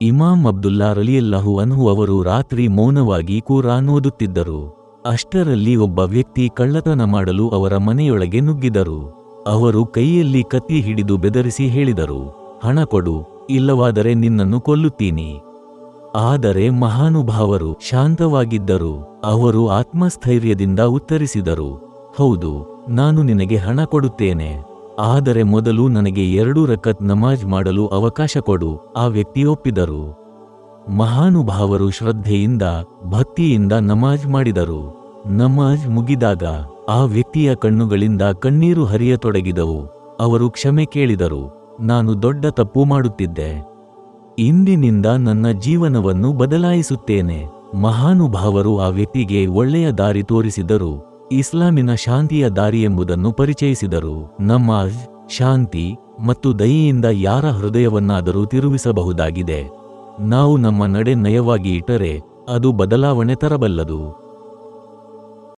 ಇಮಾಮ್ ಅಬ್ದುಲ್ಲಾ ರಲಿಯಲ್ಲಾಹು ಅನ್ಹು ಅವರು ರಾತ್ರಿ ಮೌನವಾಗಿ ಕುರಾನ್ ಓದುತ್ತಿದ್ದರು. ಅಷ್ಟರಲ್ಲಿ ಒಬ್ಬ ವ್ಯಕ್ತಿ ಕಳ್ಳತನ ಮಾಡಲು ಅವರ ಮನೆಯೊಳಗೆ ನುಗ್ಗಿದರು. ಅವರು ಕೈಯಲ್ಲಿ ಕತ್ತಿ ಹಿಡಿದು ಬೆದರಿಸಿ ಹೇಳಿದರು, ಹಣ ಕೊಡು, ಇಲ್ಲವಾದರೆ ನಿನ್ನನ್ನು ಕೊಲ್ಲುತ್ತೀನಿ. ಆದರೆ ಮಹಾನುಭಾವರು ಶಾಂತವಾಗಿದ್ದರು. ಅವರು ಆತ್ಮಸ್ಥೈರ್ಯದಿಂದ ಉತ್ತರಿಸಿದರು, ಹೌದು, ನಾನು ನಿನಗೆ ಹಣ ಕೊಡುತ್ತೇನೆ. ಆದರೆ ಮೊದಲು ನನಗೆ ಎರಡು ರಕತ್ ನಮಾಜ್ ಮಾಡಲು ಅವಕಾಶ ಕೊಡು, ಆ ವ್ಯಕ್ತಿಯೊಪ್ಪಿದರು ಮಹಾನುಭಾವರು ಶ್ರದ್ಧೆಯಿಂದ, ಭಕ್ತಿಯಿಂದ ನಮಾಜ್ ಮಾಡಿದರು. ನಮಾಜ್ ಮುಗಿದಾಗ, ಆ ವ್ಯಕ್ತಿಯ ಕಣ್ಣುಗಳಿಂದ ಕಣ್ಣೀರು ಹರಿಯತೊಡಗಿದವು. ಅವರು ಕ್ಷಮೆ ಕೇಳಿದರು, ನಾನು ದೊಡ್ಡ ತಪ್ಪು ಮಾಡುತ್ತಿದ್ದೆ. ಇಂದಿನಿಂದ ನನ್ನ ಜೀವನವನ್ನು ಬದಲಾಯಿಸುತ್ತೇನೆ, ಮಹಾನುಭಾವರು ಆ ವ್ಯಕ್ತಿಗೆ ಒಳ್ಳೆಯ ದಾರಿ ತೋರಿಸಿದರು. ಇಸ್ಲಾಮಿನ ಶಾಂತಿಯ ದಾರಿ ಎಂಬುದನ್ನು ಪರಿಚಯಿಸಿದರು. ನಮಾಜ್, ಶಾಂತಿ ಮತ್ತು ದಯೆಯಿಂದ ಯಾರ ಹೃದಯವನ್ನಾದರೂ ತಿರುಗಿಸಬಹುದಾಗಿದೆ. ನಾವು ನಮ್ಮ ನಡೆ ನಯವಾಗಿ ಇಟ್ಟರೆ ಅದು ಬದಲಾವಣೆ ತರಬಲ್ಲದು.